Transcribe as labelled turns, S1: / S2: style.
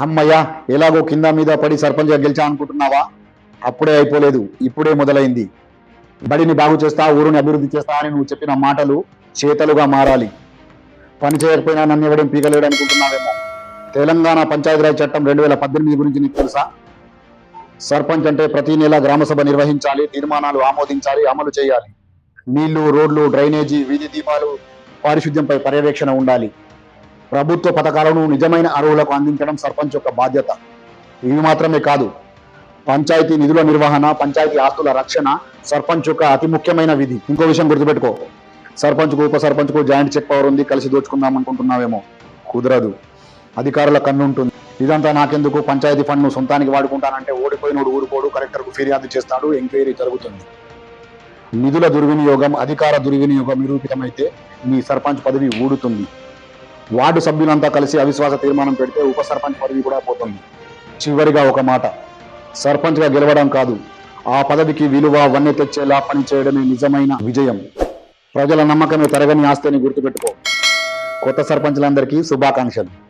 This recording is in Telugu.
S1: అమ్మయ్యా ఎలాగో కింద మీద పడి సర్పంచ్గా గెలిచా అనుకుంటున్నావా? అప్పుడే అయిపోలేదు ఇప్పుడే మొదలైంది. బడిని బాగు చేస్తా ఊరుని అభివృద్ధి చేస్తా అని నువ్వు చెప్పిన మాటలు చేతలుగా మారాలి. పని చేయకపోయినా నన్ను ఇవ్వడం పీకలేడు అనుకుంటున్నావేమో. తెలంగాణ పంచాయతీరాజ్ చట్టం రెండు వేల పద్దెనిమిది గురించి నీకు తెలుసా? సర్పంచ్ అంటే ప్రతి నెల గ్రామసభ నిర్వహించాలి తీర్మానాలు ఆమోదించాలి అమలు చేయాలి. నీళ్ళు రోడ్లు డ్రైనేజీ వీధి దీపాలు పారిశుద్ధ్యంపై పర్యవేక్షణ ఉండాలి. ప్రభుత్వ పథకాలను నిజమైన అర్హులకు అందించడం సర్పంచ్ యొక్క బాధ్యత. ఇవి మాత్రమే కాదు పంచాయతీ నిధుల నిర్వహణ పంచాయతీ ఆస్తుల రక్షణ సర్పంచ్ యొక్క అతి ముఖ్యమైన విధి. ఇంకో విషయం గుర్తుపెట్టుకో. సర్పంచ్కు ఉప సర్పంచ్కు జాయింట్ చెక్ పవర్ ఉంది కలిసి దోచుకుందాం అనుకుంటున్నావేమో. కుదరదు. అధికారుల కన్ను ఉంటుంది ఇదంతా నాకెందుకు? పంచాయతీ ఫండ్ను సొంతానికి వాడుకుంటానంటే ఓడిపోయినోడు ఊరుకోడు కలెక్టర్కు ఫిర్యాదు చేస్తాడు ఎంక్వైరీ జరుగుతుంది. నిధుల దుర్వినియోగం అధికార దుర్వినియోగం నిరూపితమైతే మీ సర్పంచ్ పదవి ఊడుతుంది. వార్డు సభ్యులంతా కలిసి అవిశ్వాస తీర్మానం పెడితే ఉప సర్పంచ్ పదవి కూడా పోతుంది. చివరిగా ఒక మాట సర్పంచ్గా గెలవడం కాదు ఆ పదవికి విలువ వన్నె తెచ్చేలా పని చేయడమే నిజమైన విజయం. ప్రజల నమ్మకమే తరగని ఆస్తిని గుర్తుపెట్టుకో. కొత్త సర్పంచ్లందరికీ శుభాకాంక్షలు.